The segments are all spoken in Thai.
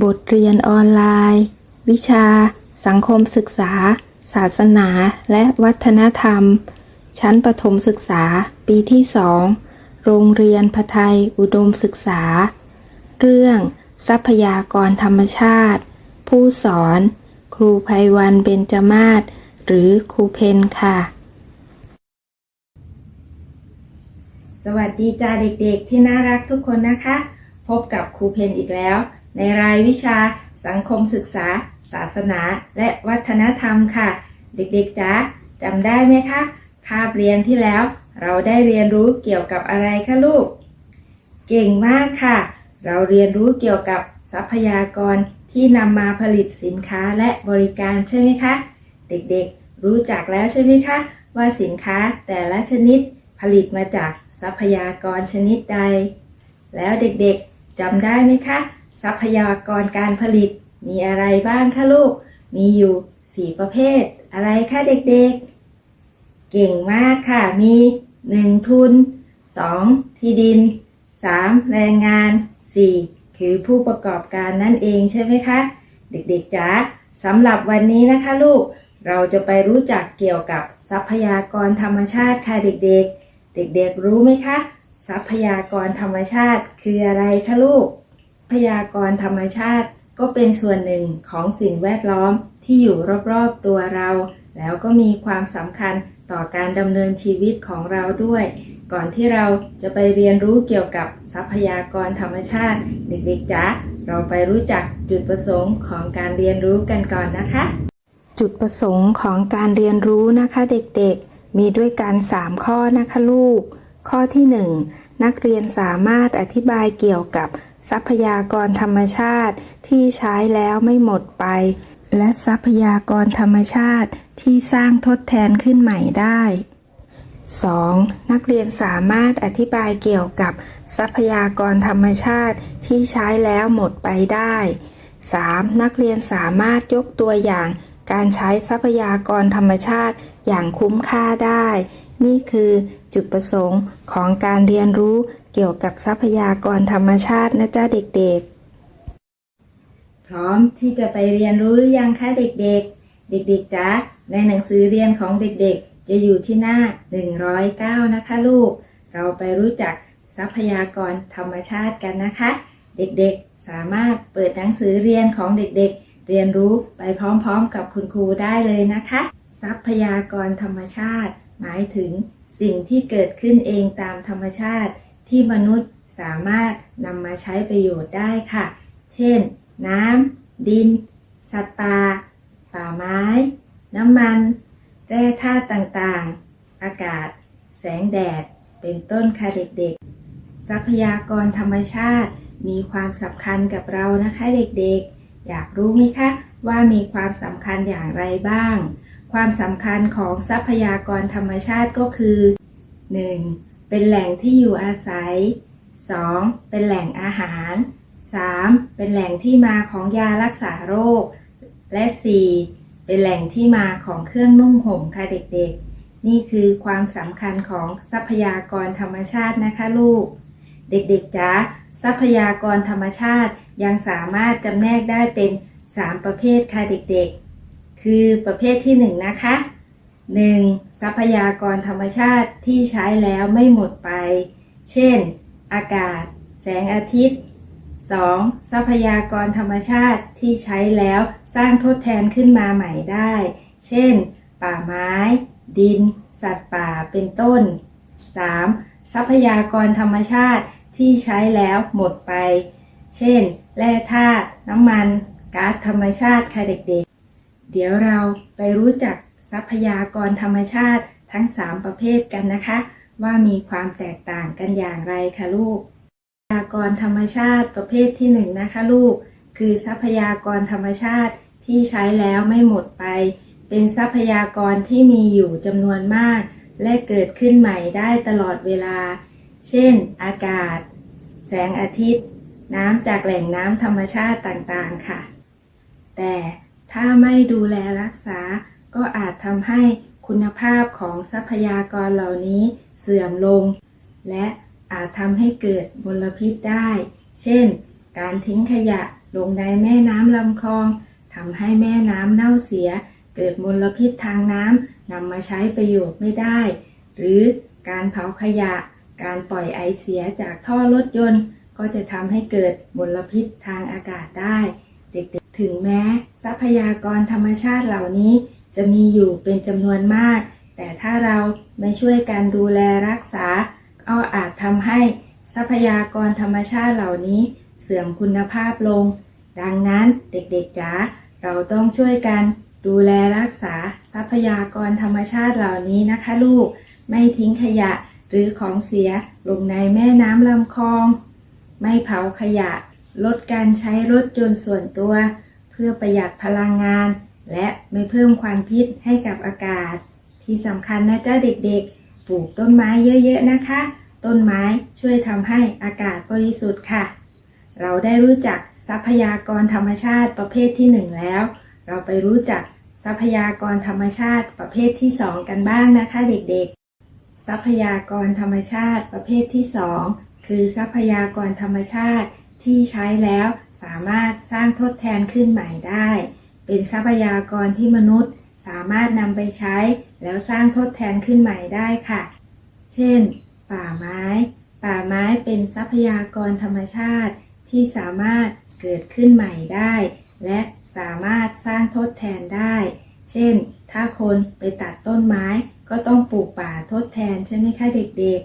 บทเรียนออนไลน์ วิชา สังคมศึกษา ศาสนา และวัฒนธรรม ชั้นประถมศึกษา ปีที่สองโรงเรียนพไทยอุดมศึกษา เรื่อง ทรัพยากรธรรมชาติ ผู้สอน ครูภัยวันเบญจมาศหรือครูเพนค่ะ สวัสดีจ้าเด็กๆ ที่น่ารักทุกคนนะคะ พบกับครูเพนอีกแล้ว ในรายวิชา สังคมศึกษา ศาสนา และวัฒนธรรมค่ะ เด็กๆจ๋าจำได้ไหมคะคาบเรียนที่แล้ว เราได้เรียนรู้เกี่ยวกับอะไรคะลูก เก่งมากค่ะ เราเรียนรู้เกี่ยวกับทรัพยากรที่นำมาผลิตสินค้าและบริการใช่ไหมคะ เด็กๆ รู้จักแล้วใช่ไหมคะว่าสินค้าแต่ละชนิดผลิตมาจากทรัพยากรชนิดใด แล้วเด็กๆจำได้ไหมคะ ทรัพยากรการผลิต มีอะไรบ้างคะลูก มีอยู่สี่ประเภท อะไรคะเด็กๆ เก่งมากค่ะ มี 1. ทุน 2. ที่ดิน 3. แรงงาน 4. คือผู้ประกอบการนั่นเองใช่ไหมคะ เด็กๆจ๋าสำหรับวันนี้นะคะลูก เราจะไปรู้จักเกี่ยวกับทรัพยากรธรรมชาติค่ะเด็กๆ เด็กๆรู้ไหมคะ ทรัพยากรธรรมชาติคืออะไรคะลูก พยากรธรรมชาติก็เป็นส่วนหนึ่งของสิ่งแวดล้อมที่อยู่รอบๆตัวเรา แล้วก็มีความสำคัญต่อการดำเนินชีวิตของเราด้วย ก่อนที่เราจะไปเรียนรู้เกี่ยวกับทรัพยากรธรรมชาติ เด็กๆจ๊ะเราไปรู้จักจุดประสงค์ของการเรียนรู้กันก่อนนะคะ จุดประสงค์ของการเรียนรู้นะคะเด็กๆ มีด้วยกัน 3 ข้อนะคะลูก ข้อที่ 1 นักเรียนสามารถอธิบายเกี่ยวกับ ทรัพยากรธรรมชาติที่ใช้แล้วไม่หมดไป และทรัพยากรธรรมชาติที่สร้างทดแทนขึ้นใหม่ได้ 2. นักเรียนสามารถอธิบายเกี่ยวกับทรัพยากรธรรมชาติที่ใช้แล้วหมดไปได้ 3. นักเรียนสามารถยกตัวอย่าง การใช้ทรัพยากรธรรมชาติอย่างคุ้มค่าได้ นี่คือจุดประสงค์ของการเรียนรู้ เกี่ยวกับทรัพยากรธรรมชาตินะจ๊ะเด็กๆ พร้อมที่จะไปเรียนรู้หรือยังคะเด็กๆ เด็กๆจ๊ะในหนังสือเรียนของเด็กๆ จะอยู่ที่หน้า 109 นะคะลูก เราไปรู้จักทรัพยากรธรรมชาติกันนะคะ เด็กๆสามารถเปิดหนังสือเรียนของเด็กๆ เรียนรู้ไปพร้อมๆ กับคุณครูได้เลยนะคะ ทรัพยากรธรรมชาติ หมายถึงสิ่งที่เกิดขึ้นเองตามธรรมชาติ ที่มนุษย์สามารถนำมาใช้ประโยชน์ได้ค่ะ เช่น น้ำ ดิน สัตว์ป่า ป่าไม้ น้ำมัน แร่ธาตุต่างๆ อากาศ แสงแดด เป็นต้นค่ะเด็กๆ ทรัพยากรธรรมชาติมีความสำคัญกับเรานะคะเด็กๆ อยากรู้ไหมคะว่ามีความสำคัญอย่างไรบ้าง ความสำคัญของทรัพยากรธรรมชาติก็คือ 1. เป็นแหล่งที่อยู่อาศัย 2. เป็นแหล่งอาหาร 3. เป็นแหล่งที่มาของยารักษาโรค และ 4. เป็นแหล่งที่มาของเครื่องนุ่งห่มค่ะเด็กๆ นี่คือความสำคัญของทรัพยากรธรรมชาตินะคะลูก เด็กๆจ๊ะทรัพยากรธรรมชาติยังสามารถจำแนกได้เป็น 3 ประเภทค่ะเด็กๆ คือประเภทที่ 1 นะคะ 1. ทรัพยากรธรรมชาติที่ใช้แล้วไม่หมดไป เช่น อากาศ แสงอาทิตย์ 2. ทรัพยากรธรรมชาติที่ใช้แล้วสร้างทดแทนขึ้นมาใหม่ได้ เช่น ป่าไม้ ดิน สัตว์ป่า เป็นต้น 3. ทรัพยากรธรรมชาติที่ใช้แล้วหมดไป เช่น แร่ธาตุ น้ำมัน ก๊าซธรรมชาติค่ะเด็กๆ เดี๋ยวเราไปรู้จัก ทรัพยากรธรรมชาติทั้ง 3 ประเภทกันนะคะ ว่ามีความแตกต่างกันอย่างไรคะลูก ทรัพยากรธรรมชาติประเภทที่หนึ่งนะคะลูก คือทรัพยากรธรรมชาติที่ใช้แล้วไม่หมดไป เป็นทรัพยากรที่มีอยู่จำนวนมาก และเกิดขึ้นใหม่ได้ตลอดเวลา เช่น อากาศ แสงอาทิตย์ น้ำจากแหล่งน้ำธรรมชาติต่างๆค่ะ แต่ถ้าไม่ดูแลรักษา ก็อาจทำให้คุณภาพของทรัพยากรเหล่านี้เสื่อมลง และอาจทำให้เกิดมลพิษได้ เช่น การทิ้งขยะลงในแม่น้ำลำคลองทำให้แม่น้ำเน่าเสีย เกิดมลพิษทางน้ำนำมาใช้ประโยชน์ไม่ได้ หรือการเผาขยะ การปล่อยไอเสียจากท่อรถยนต์ ก็จะทำให้เกิดมลพิษทางอากาศได้ เด็กๆ ถึงแม้ ทรัพยากรธรรมชาติเหล่านี้ จะมีอยู่เป็นจำนวนมาก แต่ถ้าเราไม่ช่วยกันดูแลรักษา ก็อาจทำให้ทรัพยากรธรรมชาติเหล่านี้เสื่อมคุณภาพลง ดังนั้นเด็กๆจ๋าเราต้องช่วยกันดูแลรักษาทรัพยากรธรรมชาติเหล่านี้นะคะลูก ไม่ทิ้งขยะหรือของเสียลงในแม่น้ำลำคลอง ไม่เผาขยะ ลดการใช้รถยนต์ส่วนตัว เพื่อประหยัดพลังงาน และไม่เพิ่มควันพิษให้กับอากาศ ที่สำคัญนะจ้าเด็กๆ ปลูกต้นไม้เยอะๆนะคะ ต้นไม้ช่วยทำให้อากาศบริสุทธิ์ค่ะ เราได้รู้จักทรัพยากรธรรมชาติประเภทที่หนึ่งแล้ว เราไปรู้จักทรัพยากรธรรมชาติประเภทที่สองกันบ้างนะคะเด็กๆ ทรัพยากรธรรมชาติประเภทที่สองคือทรัพยากรธรรมชาติที่ใช้แล้วสามารถสร้างทดแทนขึ้นใหม่ได้ เป็นทรัพยากรที่มนุษย์สามารถนำไปใช้ แล้วสร้างทดแทนขึ้นใหม่ได้ค่ะ เช่น ป่าไม้ ป่าไม้เป็นทรัพยากรธรรมชาติที่สามารถเกิดขึ้นใหม่ได้ และสามารถสร้างทดแทนได้ เช่น ถ้าคนไปตัดต้นไม้ก็ต้องปลูกป่าทดแทนใช่ไหมคะเด็ก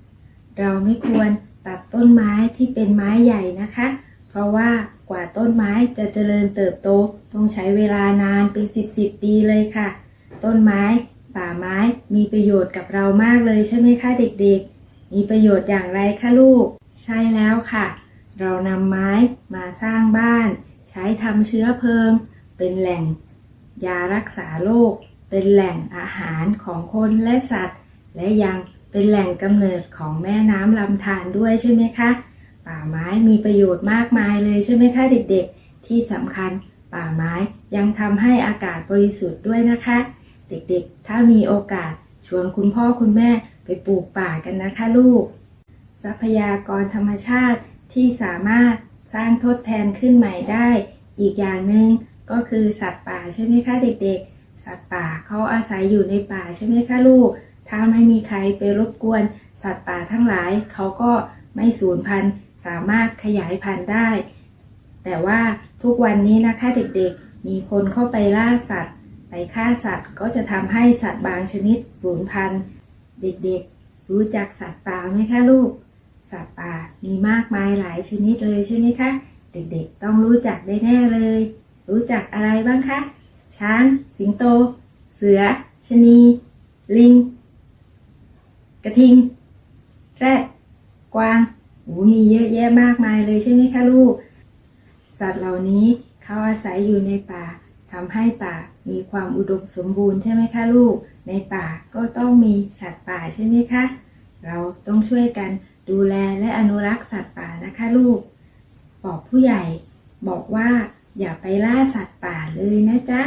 ๆ เราไม่ควรตัดต้นไม้ที่เป็นไม้ใหญ่นะคะ เพราะว่ากว่าต้นไม้จะเจริญเติบโต ต้องใช้เวลานานเป็นสิบสิบปีเลยค่ะ ต้นไม้ป่าไม้มีประโยชน์กับเรามากเลยใช่ไหมคะเด็กๆ มีประโยชน์อย่างไรคะลูก ใช่แล้วค่ะ เรานำไม้มาสร้างบ้าน ใช้ทำเชื้อเพลิง เป็นแหล่ง ยารักษาโรคเป็นแหล่งอาหารของคนและสัตว์ และยังเป็นแหล่งกำเนิดของแม่น้ำลำธารด้วยใช่ไหมคะ ป่าไม้มีประโยชน์มากมายเลยใช่ไหมคะเด็กๆ ที่สำคัญป่าไม้ยังทำให้อากาศบริสุทธิ์ด้วยนะคะ เด็กๆ ถ้ามีโอกาสชวนคุณพ่อคุณแม่ไปปลูกป่ากันนะคะลูก ทรัพยากรธรรมชาติที่สามารถสร้างทดแทนขึ้นใหม่ได้ อีกอย่างหนึ่งก็คือสัตว์ป่าใช่ไหมคะเด็กๆ สัตว์ป่าเขาอาศัยอยู่ในป่าใช่ไหมคะลูก ถ้าไม่มีใครไปรบกวน สัตว์ป่าทั้งหลายเขาก็ไม่สูญพันธุ์ สามารถขยายพันธุ์ได้ แต่ว่าทุกวันนี้นะคะเด็กๆ มีคนเข้าไปล่าสัตว์ ไปฆ่าสัตว์ก็จะทำให้สัตว์บางชนิดสูญพันธุ์ เด็กๆ รู้จักสัตว์ป่าไหมคะลูก สัตว์ป่ามีมากมายหลายชนิดเลยใช่ไหมคะ เด็กๆ ต้องรู้จักได้แน่เลย รู้จักอะไรบ้างคะ ช้าง สิงโต เสือ ชนี ลิง กระทิง แรดกวาง มีเยอะแยะมากมายเลยใช่ไหมคะลูก สัตว์เหล่านี้เขาอาศัยอยู่ในป่าทำให้ป่ามีความอุดมสมบูรณ์ใช่ไหมคะลูก ในป่าก็ต้องมีสัตว์ป่าใช่ไหมคะ เราต้องช่วยกันดูแลและอนุรักษ์สัตว์ป่านะคะลูก บอกผู้ใหญ่บอกว่าอย่าไปล่าสัตว์ป่าเลยนะจ๊ะ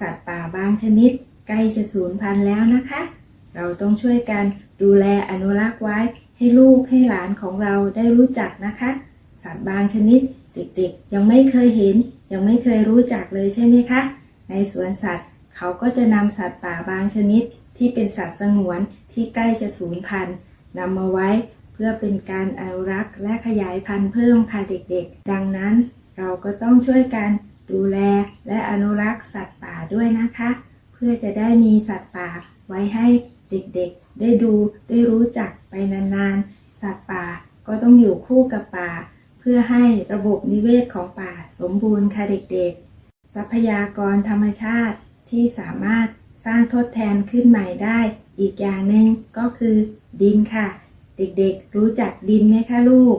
สัตว์ป่าบางชนิดใกล้จะสูญพันธุ์แล้วนะคะ เราต้องช่วยกันดูแลอนุรักษ์ไว้ ให้ลูกให้หลานของเราได้รู้จักนะคะ สัตว์บางชนิดเด็กๆ ยังไม่เคยเห็น ยังไม่เคยรู้จักเลยใช่ไหมคะ ในสวนสัตว์เขาก็จะนำสัตว์ป่าบางชนิดที่เป็นสัตว์สงวนที่ใกล้จะสูญพันธุ์นำมาไว้เพื่อเป็นการอนุรักษ์และขยายพันธุ์เพิ่มค่ะเด็กๆ ดังนั้นเราก็ต้องช่วยกันดูแลและอนุรักษ์สัตว์ป่าด้วยนะคะ เพื่อจะได้มีสัตว์ป่าไว้ให้เด็กๆ ได้ดูได้รู้จักไปนานๆ สัตว์ป่าก็ต้องอยู่คู่กับป่า เพื่อให้ระบบนิเวศของป่าสมบูรณ์ค่ะเด็กๆ ทรัพยากรธรรมชาติที่สามารถสร้างทดแทนขึ้นใหม่ได้ อีกอย่างหนึ่งก็คือดินค่ะ เด็กๆ รู้จักดินไหมคะลูก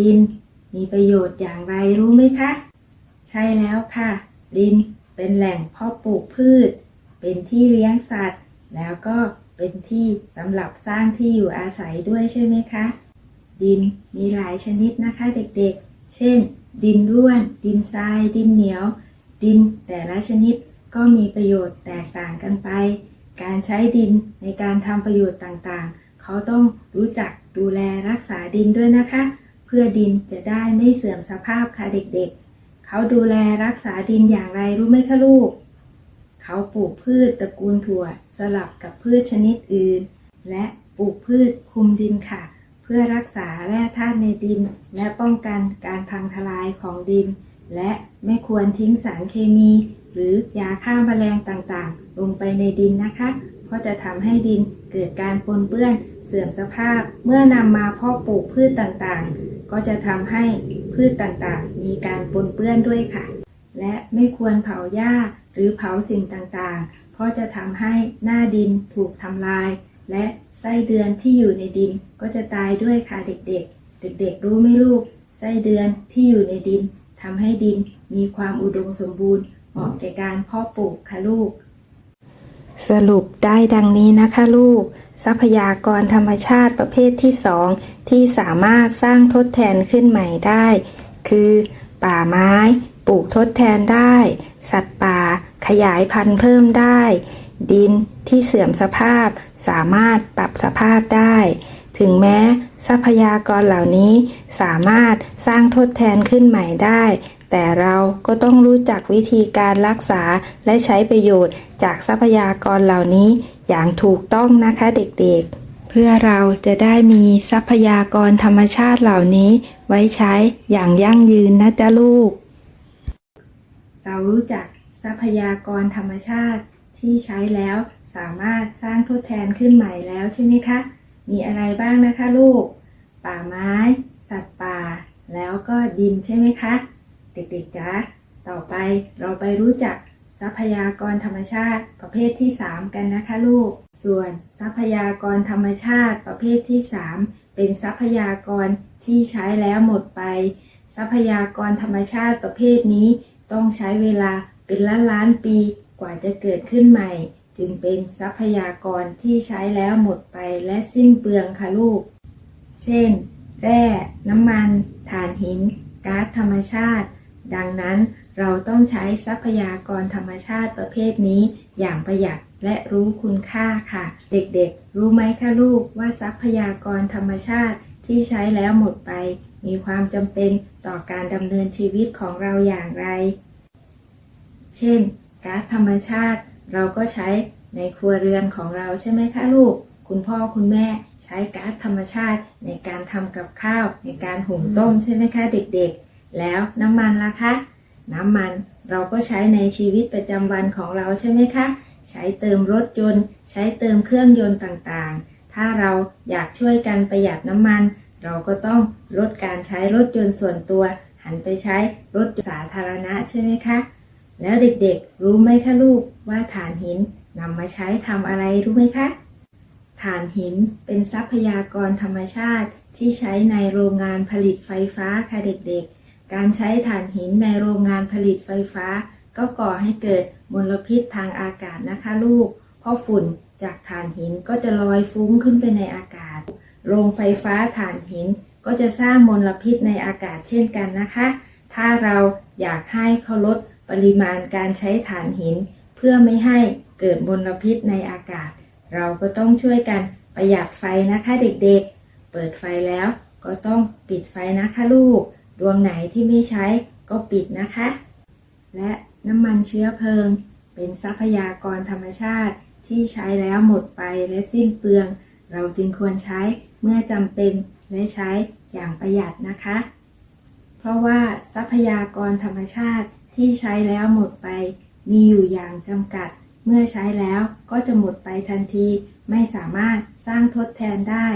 ดินมีประโยชน์อย่างไรรู้ไหมคะ ใช่แล้วค่ะ ดินเป็นแหล่งเพาะปลูกพืช เป็นที่เลี้ยงสัตว์ แล้วก็ เป็นที่สำหรับสร้างที่อยู่อาศัยด้วยใช่ไหมคะ ดินมีหลายชนิดนะคะเด็กๆ เช่น ดินร่วน ดินทราย ดินเหนียว ดินแต่ละชนิดก็มีประโยชน์แตกต่างกันไป การใช้ดินในการทำประโยชน์ต่างๆ เขาต้องรู้จักดูแลรักษาดินด้วยนะคะ เพื่อดินจะได้ไม่เสื่อมสภาพค่ะเด็กๆ เขาดูแลรักษาดินอย่างไรรู้ไหมคะลูก เขาปลูกพืชตระกูลถั่วสลับกับพืชชนิดอื่น และปลูกพืชคุมดินค่ะ เพื่อรักษาแร่ธาตุในดิน และป้องกันการพังทลายของดิน และไม่ควรทิ้งสารเคมี หรือยาฆ่าแมลงต่างๆ ลงไปในดินนะคะ เพราะจะทำให้ดินเกิดการปนเปื้อนเสื่อมสภาพเมื่อนำมาเพาะปลูกพืชต่างๆ ก็จะทำให้พืชต่างๆ มีการปนเปื้อนด้วยค่ะ และไม่ควรเผาหญ้า หรือเผาสิ่งต่างๆ เพราะจะทำให้หน้าดินถูกทำลาย และไส้เดือนที่อยู่ในดินก็จะตายด้วยค่ะเด็กๆ เด็กๆ รู้ไหมลูก ไส้เดือนที่อยู่ในดินทำให้ดินมีความอุดมสมบูรณ์เหมาะแก่การเพาะปลูกค่ะลูก สรุปได้ดังนี้นะคะลูก ทรัพยากรธรรมชาติประเภทที่สองที่สามารถสร้างทดแทนขึ้นใหม่ได้ คือ ป่าไม้ ปลูกทดแทนได้ สัตว์ป่า ขยายพันธุ์เพิ่มได้ ดินที่เสื่อมสภาพสามารถปรับสภาพได้ ถึงแม้ทรัพยากรเหล่านี้สามารถสร้างทดแทนขึ้นใหม่ได้ แต่เราก็ต้องรู้จักวิธีการรักษาและใช้ประโยชน์จากทรัพยากรเหล่านี้อย่างถูกต้องนะคะเด็กๆเพื่อเราจะได้มีทรัพยากรธรรมชาติเหล่านี้ไว้ใช้อย่างยั่งยืนนะจ๊ะลูก เรารู้จักทรัพยากรธรรมชาติที่ใช้แล้วสามารถสร้างทดแทนขึ้นใหม่แล้วใช่ไหมคะ มีอะไรบ้างนะคะลูก ป่าไม้ สัตว์ป่า แล้วก็ดินใช่ไหมคะ เด็กๆจ๊ะต่อไปเราไปรู้จักทรัพยากรธรรมชาติประเภทที่ 3 กันนะคะลูก ส่วนทรัพยากรธรรมชาติประเภทที่ 3 เป็นทรัพยากรที่ใช้แล้วหมดไป ทรัพยากรธรรมชาติประเภทนี้ ต้องใช้เวลาเป็นล้านล้านปีกว่าจะเกิดขึ้นใหม่ จึงเป็นทรัพยากรที่ใช้แล้วหมดไปและสิ้นเปลืองค่ะลูก เช่น แร่ น้ำมันถ่านหิน ก๊าซธรรมชาติ ดังนั้นเราต้องใช้ทรัพยากรธรรมชาติประเภทนี้อย่างประหยัดและรู้คุณค่าค่ะ เด็กๆ รู้ไหมคะลูกว่าทรัพยากรธรรมชาติที่ใช้แล้วหมดไป มีความจำเป็นต่อการดำเนินชีวิตของเราอย่างไร เช่นก๊าซธรรมชาติเราก็ใช้ในครัวเรือนของเราใช่ไหมคะลูก คุณพ่อคุณแม่ใช้ก๊าซธรรมชาติในการทำกับข้าว ในการหุงต้มใช่ไหมคะเด็กๆ แล้วน้ำมันล่ะคะ น้ำมันเราก็ใช้ในชีวิตประจำวันของเราใช่ไหมคะ ใช้เติมรถยนต์ ใช้เติมเครื่องยนต์ต่างๆ ถ้าเราอยากช่วยกันประหยัดน้ำมัน เราก็ต้องลดการใช้รถยนต์ส่วนตัว หันไปใช้รถสาธารณะใช่ไหมคะ แล้วเด็กๆ รู้ไหมคะลูกว่าถ่านหินนำมาใช้ทำอะไรรู้ไหมคะถ่านหินเป็นทรัพยากรธรรมชาติที่ใช้ในโรงงานผลิตไฟฟ้าค่ะเด็กๆ การใช้ถ่านหินในโรงงานผลิตไฟฟ้า ก็ก่อให้เกิดมลพิษทางอากาศนะคะลูก เพราะฝุ่นจากถ่านหินก็จะลอยฟุ้งขึ้นไปในอากาศ โรงไฟฟ้าถ่านหิน ก็จะสร้างมลพิษในอากาศเช่นกันนะคะ ถ้าเราอยากให้เขาลดปริมาณการใช้ถ่านหิน เพื่อไม่ให้เกิดมลพิษในอากาศ เราก็ต้องช่วยกันประหยัดไฟนะคะเด็กๆ เปิดไฟแล้วก็ต้องปิดไฟนะคะลูก ดวงไหนที่ไม่ใช้ก็ปิดนะคะ และน้ำมันเชื้อเพลิง เป็นทรัพยากรธรรมชาติที่ใช้แล้วหมดไปและสิ้นเปลือง เราจึงควรใช้เมื่อจำเป็นและใช้อย่างประหยัดนะคะ เพราะว่าทรัพยากรธรรมชาติที่ใช้แล้วหมดไป มีอยู่อย่างจำกัด เมื่อใช้แล้วก็จะหมดไปทันที ไม่สามารถสร้างทดแทนได้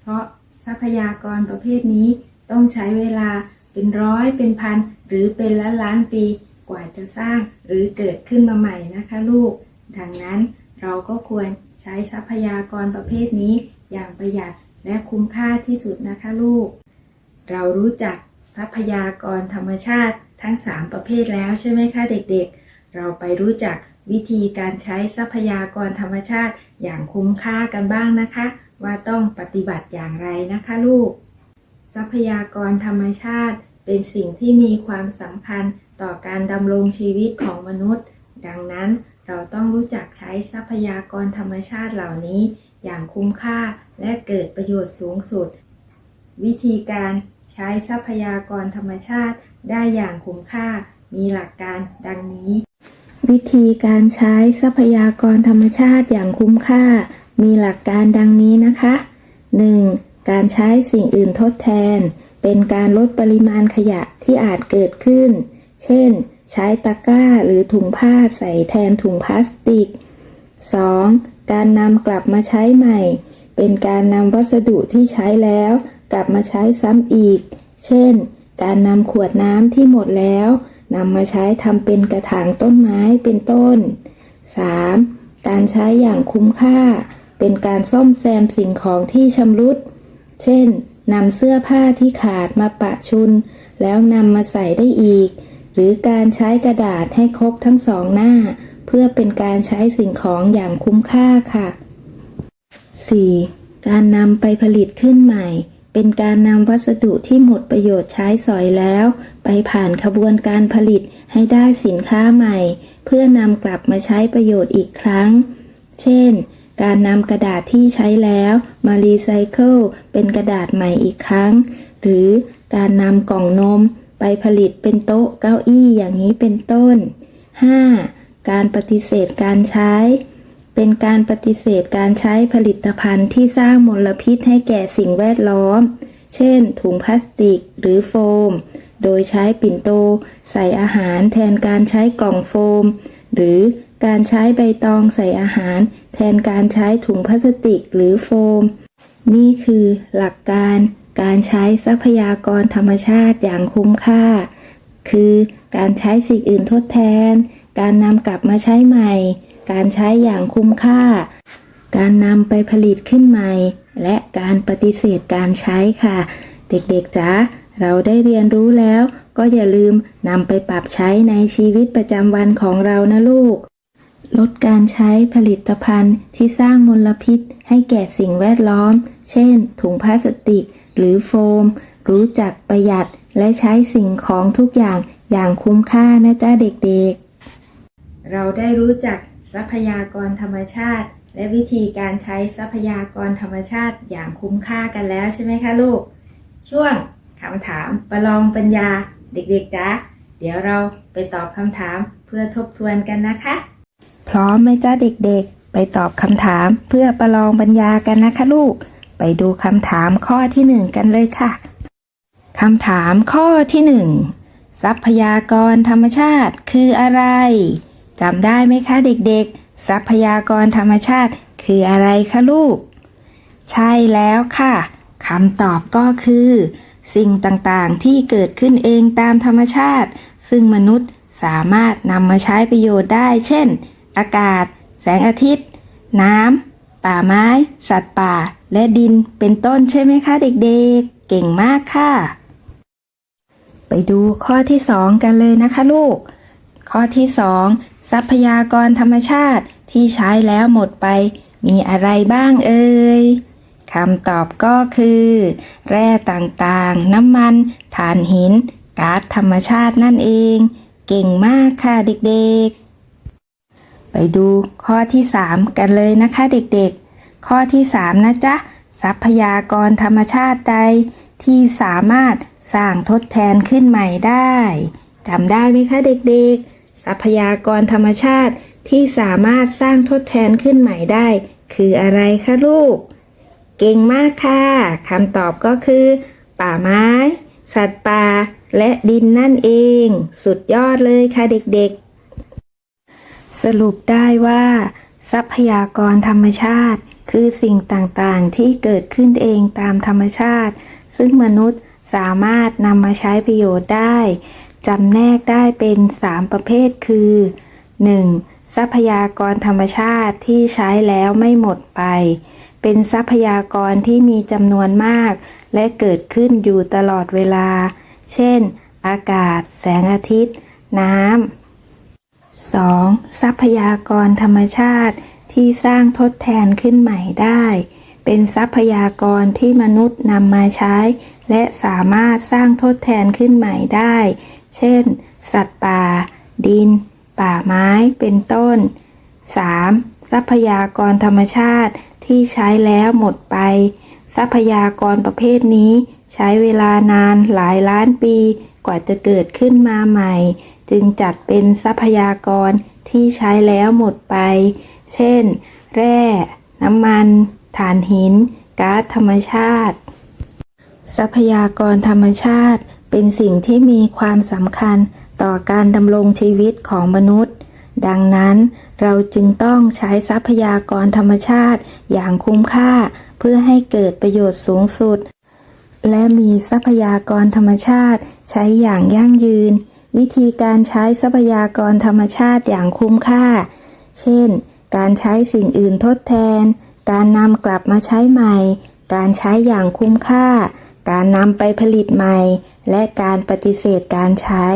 เพราะทรัพยากรประเภทนี้ต้องใช้เวลาเป็นร้อยเป็นพัน หรือเป็นล้านล้านปีกว่าจะสร้างหรือเกิดขึ้นมาใหม่นะคะลูก ดังนั้นเราก็ควร ใช้ทรัพยากรประเภทนี้อย่างประหยัดและคุ้มค่าที่สุดนะคะลูก เรารู้จักทรัพยากรธรรมชาติทั้ง 3 ประเภทแล้วใช่ไหมคะเด็กๆ เราไปรู้จักวิธีการใช้ทรัพยากรธรรมชาติอย่างคุ้มค่ากันบ้างนะคะ ว่าต้องปฏิบัติอย่างไรนะคะลูก ทรัพยากรธรรมชาติเป็นสิ่งที่มีความสำคัญต่อการดำรงชีวิตของมนุษย์ ดังนั้น เราต้องรู้จักใช้ทรัพยากรธรรมชาติเหล่านี้ อย่างคุ้มค่าและเกิดประโยชน์สูงสุด วิธีการใช้ทรัพยากรธรรมชาติได้อย่างคุ้มค่า มีหลักการดังนี้ วิธีการใช้ทรัพยากรธรรมชาติอย่างคุ้มค่า มีหลักการดังนี้นะคะ 1. การใช้สิ่งอื่นทดแทน เป็นการลดปริมาณขยะที่อาจเกิดขึ้น เช่น ใช้ตะกร้าหรือถุงผ้าใส่แทนถุงพลาสติก 2. การนำกลับมาใช้ใหม่ เป็นการนำวัสดุที่ใช้แล้ว กลับมาใช้ซ้ำอีก เช่น การนำขวดน้ำที่หมดแล้วนำมาใช้ทำเป็นกระถางต้นไม้เป็นต้น 3. การใช้อย่างคุ้มค่า เป็นการซ่อมแซมสิ่งของที่ชำรุด เช่นนำเสื้อผ้าที่ขาดมาปะชุน แล้วนำมาใส่ได้อีก หรือการใช้กระดาษให้ครบทั้งสองหน้า เพื่อเป็นการใช้สิ่งของอย่างคุ้มค่าค่ะ 4. การนำไปผลิตขึ้นใหม่ เป็นการนำวัสดุที่หมดประโยชน์ใช้สอยแล้ว ไปผ่านขบวนการผลิตให้ได้สินค้าใหม่ เพื่อนำกลับมาใช้ประโยชน์อีกครั้ง เช่น การนำกระดาษที่ใช้แล้วมารีไซเคิลเป็นกระดาษใหม่อีกครั้ง หรือการนำกล่องนม ไปผลิตเป็นโต๊ะเก้าอี้อย่างนี้เป็นต้น 5. การปฏิเสธการใช้ เป็นการปฏิเสธการใช้ผลิตภัณฑ์ที่สร้างมลพิษให้แก่สิ่งแวดล้อม เช่น ถุงพลาสติกหรือโฟม โดยใช้ปิ่นโต ใส่อาหารแทนการใช้กล่องโฟม หรือการใช้ใบตองใส่อาหาร แทนการใช้ถุงพลาสติกหรือโฟม นี่คือหลักการ การใช้ทรัพยากรธรรมชาติอย่างคุ้มค่า คือการใช้สิ่งอื่นทดแทน การนำกลับมาใช้ใหม่ การใช้อย่างคุ้มค่า การนำไปผลิตขึ้นใหม่ และการปฏิเสธการใช้ค่ะ เด็กๆจ๋าเราได้เรียนรู้แล้ว ก็อย่าลืมนำไปปรับใช้ในชีวิตประจำวันของเรานะลูก ลดการใช้ผลิตภัณฑ์ที่สร้างมลพิษให้แก่สิ่งแวดล้อม เช่น ถุงพลาสติก หรือโฟม รู้จักประหยัดและใช้สิ่งของทุกอย่างอย่างคุ้มค่านะจ๊ะเด็กๆ เราได้รู้จักทรัพยากรธรรมชาติ และวิธีการใช้ทรัพยากรธรรมชาติอย่างคุ้มค่ากันแล้วใช่ไหมคะลูก ช่วงคำถามประลองปัญญาเด็กๆจ๊ะเดี๋ยวเราไปตอบคำถามเพื่อทบทวนกันนะคะ พร้อมไหมจ้าเด็กๆ ไปตอบคำถามเพื่อประลองปัญญากันนะคะลูก ไปดูคำถามข้อที่หนึ่งกันเลยค่ะคำถามข้อที่หนึ่งทรัพยากรธรรมชาติคืออะไรจำได้ไหมคะเด็กๆ ทรัพยากรธรรมชาติคืออะไรคะลูก ใช่แล้วค่ะคำตอบก็คือ สิ่งต่างๆที่เกิดขึ้นเองตามธรรมชาติ ซึ่งมนุษย์สามารถนำมาใช้ประโยชน์ได้ เช่น อากาศ แสงอาทิตย์ น้ำ ป่าไม้ สัตว์ป่า และดินเป็นต้นใช่ไหมคะเด็กๆ เก่งมากค่ะ ไปดูข้อที่สองกันเลยนะคะลูก ข้อที่สองทรัพยากรธรรมชาติที่ใช้แล้วหมดไป มีอะไรบ้างเอ่ยคำตอบก็คือ แร่ต่างๆ น้ำมันถ่านหินก๊าซธรรมชาตินั่นเอง เก่งมากค่ะเด็กๆ ไปดูข้อที่สามกันเลยนะคะเด็กๆ ข้อที่สามนะจ๊ะ ทรัพยากรธรรมชาติใด ที่สามารถสร้างทดแทนขึ้นใหม่ได้จำได้ไหมคะเด็กๆ ทรัพยากรธรรมชาติที่สามารถสร้างทดแทนขึ้นใหม่ได้ คืออะไรคะลูก เก่งมากค่ะคำตอบก็คือ ป่าไม้ สัตว์ป่า และดินนั่นเอง สุดยอดเลยค่ะเด็กๆ สรุปได้ว่า ทรัพยากรธรรมชาติ คือสิ่งต่างๆ ที่เกิดขึ้นเองตามธรรมชาติ ซึ่งมนุษย์สามารถนำมาใช้ประโยชน์ได้จำแนกได้เป็น 3 ประเภทคือ 1. ทรัพยากรธรรมชาติที่ใช้แล้วไม่หมดไป เป็นทรัพยากรที่มีจำนวนมาก และเกิดขึ้นอยู่ตลอดเวลา เช่น อากาศ แสงอาทิตย์ น้ำ 2. ทรัพยากรธรรมชาติที่สร้างทดแทนขึ้นใหม่ได้ เป็นทรัพยากรที่มนุษย์นำมาใช้ และสามารถสร้างทดแทนขึ้นใหม่ได้ เช่น สัตว์ป่า ดิน ป่าไม้ เป็นต้น 3. ทรัพยากรธรรมชาติที่ใช้แล้วหมดไป ทรัพยากรประเภทนี้ ใช้เวลานานหลายล้านปีกว่าจะเกิดขึ้นมาใหม่ จึงจัดเป็นทรัพยากรที่ใช้แล้วหมดไป เช่น แร่ น้ำมัน ถ่านหิน ก๊าซธรรมชาติ ทรัพยากรธรรมชาติเป็นสิ่งที่มีความสำคัญต่อการดำรงชีวิตของมนุษย์ ดังนั้นเราจึงต้องใช้ทรัพยากรธรรมชาติอย่างคุ้มค่าเพื่อให้เกิดประโยชน์สูงสุด และมีทรัพยากรธรรมชาติใช้อย่างยั่งยืน วิธีการใช้ทรัพยากรธรรมชาติอย่างคุ้มค่า เช่น การใช้สิ่งอื่นทดแทน การนำกลับมาใช้ใหม่ การใช้อย่างคุ้มค่า การนำไปผลิตใหม่ และการปฏิเสธการใช้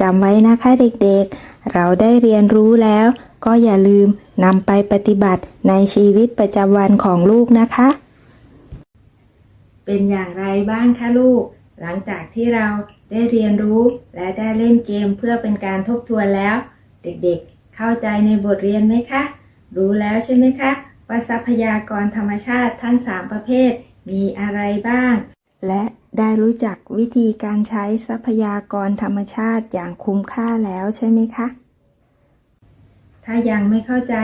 จำไว้นะคะเด็กๆ เราได้เรียนรู้แล้ว ก็อย่าลืมนำไปปฏิบัติในชีวิตประจำวันของลูกนะคะ เป็นอย่างไรบ้างคะลูก หลังจากที่เรา ได้เรียนรู้และได้เล่นเกมเพื่อเป็นการทบทวนแล้ว เด็กๆ เข้าใจในบทเรียนไหมคะ รู้แล้วใช่ไหมคะ ว่าทรัพยากรธรรมชาติทั้ง 3 ประเภท มีอะไรบ้าง และได้รู้จักวิธีการใช้ทรัพยากรธรรมชาติอย่างคุ้มค่าแล้วใช่ไหมคะ ถ้ายังไม่เข้าใจ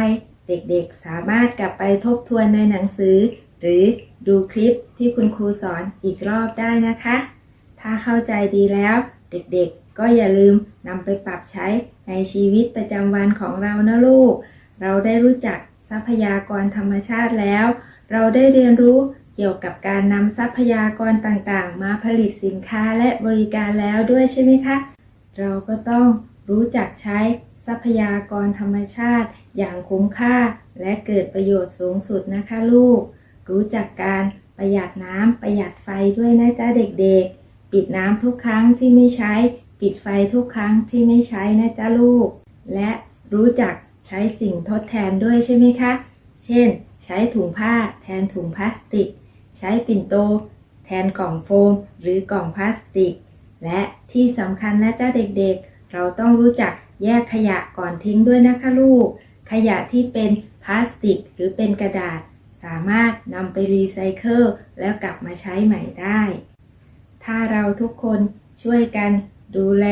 เด็กๆ สามารถกลับไปทบทวนในหนังสือ หรือดูคลิปที่คุณครูสอนอีกรอบได้นะคะ ถ้าเข้าใจดีแล้ว เด็กๆ ก็อย่าลืมนำไปปรับใช้ในชีวิตประจำวันของเรานะลูก เราได้รู้จักทรัพยากรธรรมชาติแล้ว เราได้เรียนรู้เกี่ยวกับการนำทรัพยากรต่างๆ มาผลิตสินค้าและบริการแล้วด้วยใช่ไหมคะ เราก็ต้องรู้จักใช้ทรัพยากรธรรมชาติ อย่างคุ้มค่าและเกิดประโยชน์สูงสุดนะคะลูก รู้จักการประหยัดน้ำประหยัดไฟด้วยนะจ๊ะเด็กๆ ปิดน้ำทุกครั้งที่ไม่ใช้ ปิดไฟทุกครั้งที่ไม่ใช้นะจ๊ะลูก และรู้จักใช้สิ่งทดแทนด้วยใช่ไหมคะ เช่น ใช้ถุงผ้าแทนถุงพลาสติก ใช้ปิ่นโต แทนกล่องโฟมหรือกล่องพลาสติก และที่สำคัญนะจ๊ะเด็กๆ เราต้องรู้จักแยกขยะก่อนทิ้งด้วยนะคะลูก ขยะที่เป็นพลาสติกหรือเป็นกระดาษ สามารถนำไปรีไซเคิลแล้วกลับมาใช้ใหม่ได้ ถ้าเราทุกคนช่วยกันดูแล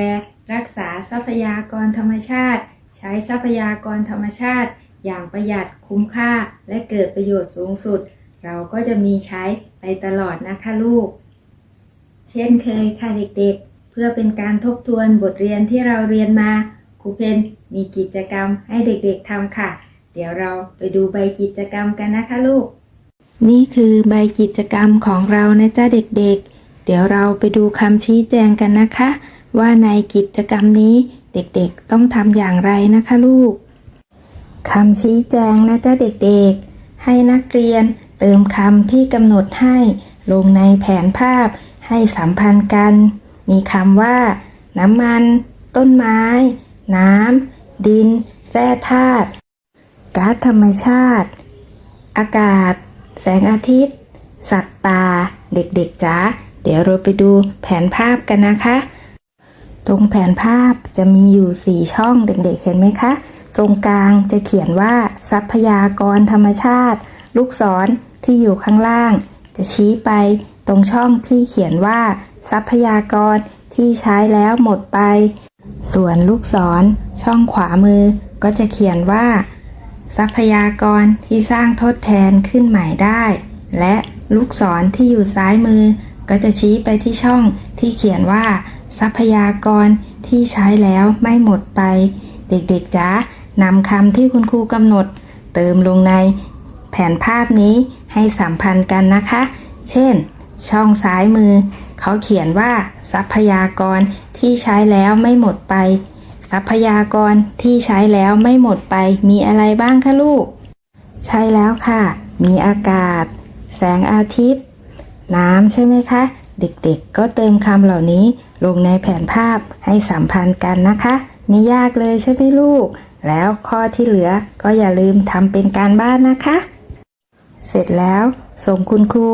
รักษาทรัพยากรธรรมชาติ ใช้ทรัพยากรธรรมชาติ อย่างประหยัดคุ้มค่าและเกิดประโยชน์สูงสุด เราก็จะมีใช้ไปตลอดนะคะลูก เช่นเคยค่ะเด็กๆ เพื่อเป็นการทบทวนบทเรียนที่เราเรียนมาครูเพนมีกิจกรรมให้เด็กๆทำค่ะ เดี๋ยวเราไปดูใบกิจกรรมกันนะคะลูก นี่คือใบกิจกรรมของเรานะจ๊ะเด็กๆ เดี๋ยวเราไปดูคำชี้แจงกันนะคะ ว่าในกิจกรรมนี้เด็กๆต้องทำอย่างไรนะคะลูกคำชี้แจงนะจ๊ะเด็กๆ ให้นักเรียนเติมคำที่กำหนดให้ลงในแผนภาพให้สัมพันธ์กัน มีคำว่า น้ำมัน ต้นไม้ น้ำ ดิน แร่ธาตุก๊าซธรรมชาติ อากาศ แสงอาทิตย์ สัตว์ป่า เด็กๆจ๋า เดี๋ยวเราไปดูแผนภาพกันนะคะ ตรงแผนภาพจะมีอยู่สี่ช่องเด็กๆ เห็นไหมคะ ตรงกลางจะเขียนว่าทรัพยากรธรรมชาติ ลูกศรที่อยู่ข้างล่าง จะชี้ไปตรงช่องที่เขียนว่า ทรัพยากรที่ใช้แล้วหมดไป ส่วนลูกศรช่องขวามือก็จะเขียนว่า ทรัพยากรที่สร้างทดแทนขึ้นใหม่ได้ และลูกศรที่อยู่ซ้ายมือ ก็จะชี้ไปที่ช่องที่เขียนว่า ทรัพยากรที่ใช้แล้วไม่หมดไป เด็กๆจ๋านำคำที่คุณครูกำหนด เติมลงในแผนภาพนี้ให้สัมพันธ์กันนะคะ เช่น ช่องซ้ายมือ เขาเขียนว่า ทรัพยากรที่ใช้แล้วไม่หมดไป ทรัพยากรที่ใช้แล้วไม่หมดไป มีอะไรบ้างคะลูก ใช่แล้วค่ะ มีอากาศ แสงอาทิตย์ น้ำใช่ไหมคะ เด็กๆก็เติมคำเหล่านี้ลงในแผนภาพให้สัมพันธ์กันนะคะ ไม่ยากเลยใช่ไหมลูก แล้วข้อที่เหลือก็อย่าลืมทำเป็นการบ้านนะคะ เสร็จแล้วส่งคุณครู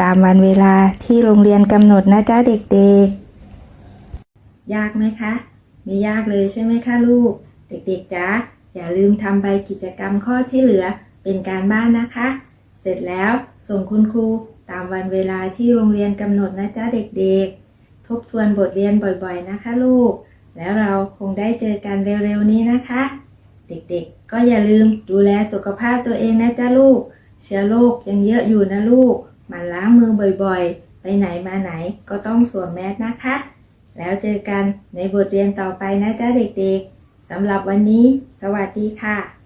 ตามวันเวลาที่โรงเรียนกำหนดนะจ๊ะเด็กๆ ยากไหมคะไม่ยากเลยใช่ไหมคะลูก เด็กๆจ๊ะอย่าลืมทำใบกิจกรรมข้อที่เหลือเป็นการบ้านนะคะ เสร็จแล้วส่งคุณครู ตามวันเวลาที่โรงเรียนกำหนดนะจ๊ะเด็กๆ ทบทวนบทเรียนบ่อยๆนะคะลูก แล้วเราคงได้เจอกันเร็วๆนี้นะคะ เด็กๆ ก็อย่าลืมดูแลสุขภาพตัวเองนะจ๊ะลูก เชื้อโรคยังเยอะอยู่นะลูกมันล้างมือบ่อยๆ ไปไหนมาไหนก็ต้องสวมแมสนะคะ แล้วเจอกันในบทเรียนต่อไปนะจ๊ะเด็กๆสำหรับวันนี้ สวัสดีค่ะ